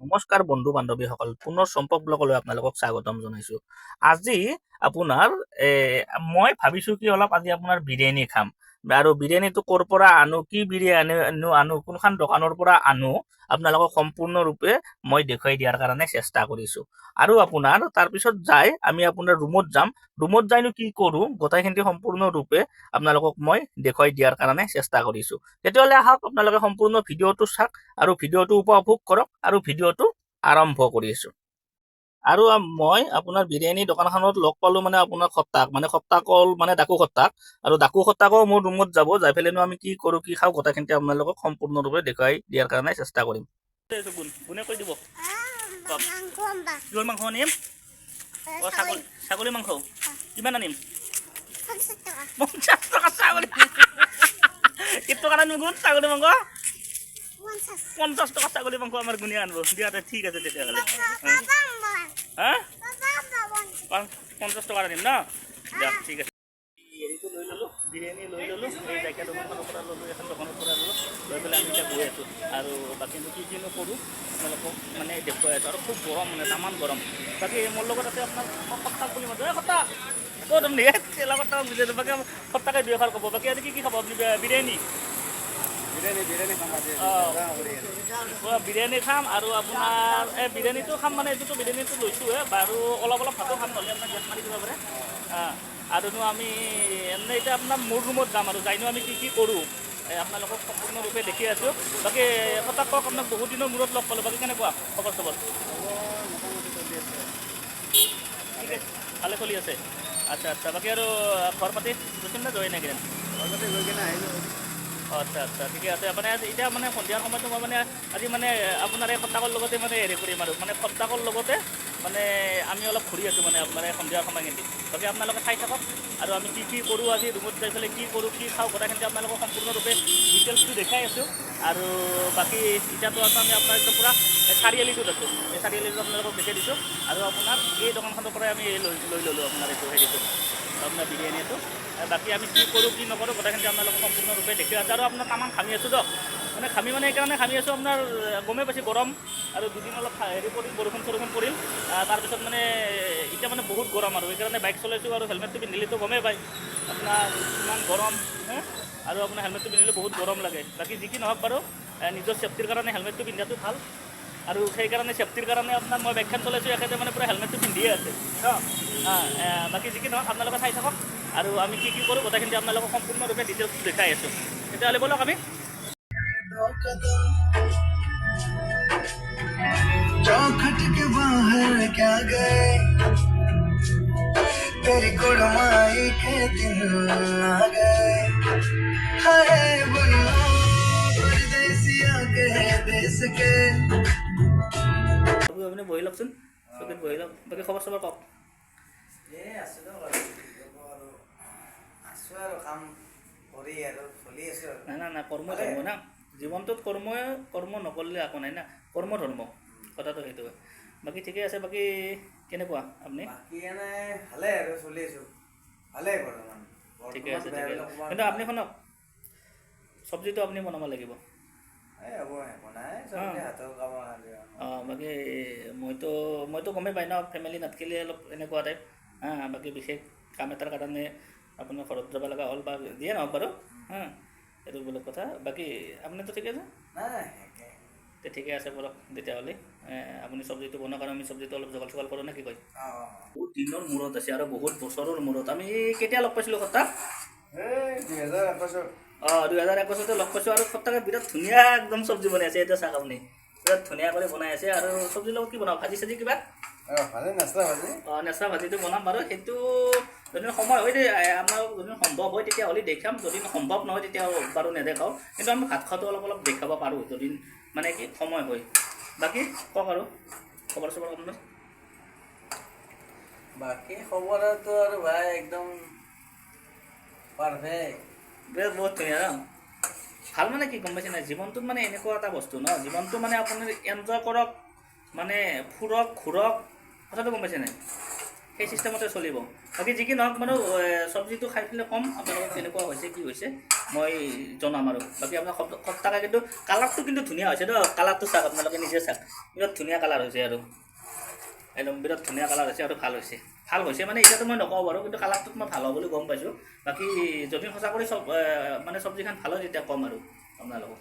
নমস্কাৰ বন্ধু বান্ধৱীসকল, পুনৰ সম্পৰ্ক ব্লগলৈ আপোনালোকক স্বাগতম জনাইছো। আজি আপোনাৰ মই ভাবিছো কি অলপ আজি আপোনাৰ বিৰিয়ানী খাম। আৰু বিৰিয়ানীটো ক'ৰ পৰা আনো, কি বিৰিয়ানী আনো আনো, কোনখন দোকানৰ পৰা আনো, আপোনালোকক সম্পূৰ্ণৰূপে মই দেখুৱাই দিয়াৰ কাৰণে চেষ্টা কৰিছো। আৰু আপোনাৰ তাৰপিছত যাই আমি আপোনাৰ ৰুমত যাম। ৰুমত যাইনো কি কৰো, গোটেইখিনি সম্পূৰ্ণৰূপে আপোনালোকক মই দেখুৱাই দিয়াৰ কাৰণে চেষ্টা কৰিছো। তেতিয়াহ'লে আহক, আপোনালোকে সম্পূৰ্ণ ভিডিঅ'টো চাওক আৰু ভিডিঅ'টো উপভোগ কৰক আৰু ভিডিঅ'টো আৰম্ভ কৰিছো আৰু মই আপোনাৰ বিৰিয়ানী দোকানখনত লগ পালো মানে আপোনাৰ সত্তাক মানে সত্তাকল মানে ডাকু সত্তাক আৰু ডাকু সত্তাকো মোৰ ৰুমত যাব যাই পেলাইনো আমি কি কৰো কি খাওঁ গোটেইখিনি আপোনালোকক সম্পূৰ্ণৰূপে দেখুৱাই দিয়াৰ কাৰণে চেষ্টা কৰিম। কোনে কৈ দিব? কিহৰ মাংস আনিম? অ ছাগলী ছাগলী। মাংস। কিমান আনিম? পঞ্চাছ টকা। ছাগলী। কেই টকা আনিম গুণ ছাগলী মাংস? পঞ্চাছ টকা ছাগলী মাংস আমাৰ গুণিয়ে আনিব? দিয়া ঠিক আছে তেতিয়াহ'লে। পঞ্চাছ টকা আনিম ন? দিয়া ঠিক আছে। হেৰিটো লৈ ল'লোঁ বিৰিয়ানী লৈ ল'লোঁ এই পৰা ল'লোঁ। লৈ পেলাই আমি এতিয়া গৈ আছোঁ। আৰু বাকী কি কিনো কৰোঁ, আপোনালোকক মানে দেখুৱাই আছোঁ। আৰু খুব গৰম মানে তামান গৰম। বাকী মোৰ লগত আছে আপোনাৰ সপ্তাহ বুলি মাতো এই সপ্তাহ! ক'ত আপুনি? এই সপ্তাহ বুজাই বাকী সপ্তাহে দুই এষাৰ ক'ব। বাকী আজি কি কি খাব আপুনি? বিৰিয়ানী? বিৰিয়ানী খাম আৰু আপোনাৰ এই বিৰিয়ানীটো খাম মানে এইটোতো বিৰিয়ানীটো লৈছোঁহে বাৰু অলপ অলপ ভাতো খাম নহ'লে আপোনাক গেছ মাৰি দিব পাৰে। অঁ, আৰুনো আমি এনে এতিয়া আপোনাৰ মোৰ ৰুমত যাম আৰু যাইনো আমি কি কি কৰোঁ আপোনালোকক সম্পূৰ্ণৰূপে দেখি আছোঁ। বাকী কথা কওক আপোনাক বহুত দিনৰ মূৰত লগ পালোঁ বাকী কেনেকুৱা খবৰ চবৰ? ঠিক আছে ভালে চলি আছে। আচ্ছা আচ্ছা বাকী আৰু খবৰ পাতি গৈছিল নে যোৱাই নাই আচ্ছা আচ্ছা ঠিকে আছে। মানে এতিয়া মানে সন্ধিয়াৰ সময়তো মই মানে আজি মানে আপোনাৰ এই সত্তাকৰ লগতে মানে হেৰি কৰিম আৰু। মানে সত্তাকৰ লগতে মানে আমি অলপ ঘূৰি আছোঁ মানে আপোনাৰ সন্ধিয়াৰ সময়খিনি। বাকী আপোনালোকে চাই থাকক। আৰু আমি কি কি কৰোঁ আজি, ৰুমত যাই পেলাই কি কৰোঁ, কি খাওঁ গোটেইখিনি আপোনালোকক সম্পূৰ্ণৰূপে ডিটেইলছটো দেখাই আছোঁ। আৰু বাকী এতিয়াতো আছোঁ আমি আপোনাৰ একদম পূৰা চাৰিআলিটোত আছোঁ। এই চাৰিআলিটোত আপোনালোকক দেখাই দিছোঁ। আৰু আপোনাৰ এই দোকানখনৰ পৰাই আমি লৈ লৈ ল'লোঁ আপোনাৰ এইটো হেৰিটো। আপোনাৰ বিৰিয়ানীটো বাকী আমি কি কৰোঁ, কি নকৰোঁ গোটেইখিনি আপোনালোকক সম্পূৰ্ণৰূপে দেখি আছোঁ। আৰু আপোনাৰ তামান খামি আছোঁ দিয়ক। মানে খামি মানে এইকাৰণে খামি আছোঁ। আপোনাৰ গমেই পাইছে, গৰম। আৰু দুদিন অলপ হেৰি পৰিল বৰষুণ চৰষুণ পৰিল তাৰপিছত মানে এতিয়া মানে বহুত গৰম আৰু। সেইকাৰণে বাইক চলাইছোঁ আৰু হেলমেটটো পিন্ধিলেতো গমেই পায়। আপোনাৰ ইমান গৰম? আৰু আপোনাৰ হেলমেটটো পিন্ধিলে বহুত গৰম লাগে। বাকী যি কি নহওক বাৰু নিজৰ চেফটিৰ কাৰণে হেলমেটটো পিন্ধাটো ভালো। আৰু সেইকাৰণে চেফটিৰ কাৰণে আপোনাৰ মই বাইকখন চলাইছোঁ এখেতে মানে পূৰা হেলমেটটো পিন্ধিয়ে আছে ন অঁ, এ, বাকী যি কি নহওক আপোনালোকে চাই থাকক আৰু আমি কি কি কৰোঁ গোটেইখিনি আপোনালোকক সম্পূৰ্ণৰূপে ডিটেইলছ দেখাই আছোঁ তেতিয়াহ'লে ব'লক আমি दो कदम चौखट के बाहर क्या गए तेरी कुड़माई के বহি লওকচোন। চকীত বহি লওক। বাকী খবৰ চবৰ কওক? এই আছোঁ দিয়ক আৰু? আছোঁ আৰু কাম কৰি আৰু চলি আছোঁ আৰু। নাই নাই নাই কৰ্ম ধৰ্ম না। জীৱনটোত কৰ্মই কৰ্ম নকৰিলে একো নাই না। কৰ্ম ধৰ্ম কথাটো সেইটোৱে বাকী ঠিকে আছে বাকী কেনেকুৱা আপুনি? বাকী এনে ভালে আৰু চলি আছোঁ। ভালে বৰ্তমান। ঠিকে আছে ঠিকে আছে। কিন্তু আপুনি শুনক। চব্জিটো আপুনি বনাব লাগিব। অঁ বাকী মইতো মইতো গমেই পাই ন ফেমিলি নাথাকিলে অলপ এনেকুৱা টাইপ হা বাকী বিশেষ কাম এটাৰ কাৰণে আপোনাৰ ঘৰত যাব লগা হ'ল বা যিয়ে নহওক বাৰু হা এইটো বেলেগ কথা বাকী আপুনিতো ঠিকে আছে তে ঠিকে আছে বলক তেতিয়াহ'লে আপুনি চব্জিটো বনাওক আৰু আমি চব্জিটো অলপ জোগাল চোগাল কৰোঁ নে কি কয় অঁ বহুত দিনৰ মূৰত আছে আৰু বহুত বছৰৰ মূৰত আমি কেতিয়া লগ পাইছিলোঁ সত্তা অঁ দুহেজাৰ একৈছতে লগ পাইছোঁ আৰু সত্তাকে বিৰাট ধুনীয়া একদম চব্জি বনাই আছে এতিয়া চাওক আপুনি বিৰাট ধুনীয়া কৰি বনাই আছে আৰু চব্জিৰ লগত কি বনাওঁ ভাজি চাজি কিবা? অঁ নেচা ভাজিটো বনাম বাৰু। সেইটো যদি সময় হয় দেই আমাৰ যদি সম্ভৱ হয় তেতিয়াহ'লে দেখাম। যদি সম্ভৱ নহয় তেতিয়া বাৰু নেদেখাওঁ। কিন্তু আমি ভাত খোৱাটো অলপ অলপ দেখাব পাৰোঁ যদি মানে কি সময় হয়। বাকী কওক আৰু খবৰ চবৰ আপোনাৰ বাকী খবৰটো আৰু ভাই একদম ভালো মানে কি, গম পাইছে নাই জীৱনটোত মানে এনেকুৱা এটা বস্তু ন? জীৱনটো মানে আপুনি এনজয় কৰক মানে ফুৰক, ঘূৰক, কথাটো গম পাইছে নাই সেই চিষ্টেমতে চলিব। বাকী যি কি নহওক মানে চব্জিটো খাই পেলাই কম, আপোনালোকক কেনেকুৱা হৈছে, কি হৈছে, মই জনাম আৰু। বাকী আপোনাৰ সপ- সপ্তাহে কিন্তু কালাৰটো কিন্তু ধুনীয়া হৈছে ন? কালাৰটো চাওক, আপোনালোকে নিজে চাওক। বিৰাট ধুনীয়া কালাৰ হৈছে আৰু। একদম বিৰাট ধুনীয়া কালাৰ হৈছে আৰু ভালো হৈছে। ভালো হৈছে মানে এতিয়াতো মই নকওঁ বাৰু, কিন্তু কালাৰটোত মই ভালো হ'ব বুলি গম পাইছোঁ। বাকী যদি সঁচা কৰি চব মানে চব্জিখন ভালো হয় তেতিয়া ক'ম আৰু, আপোনালোকক।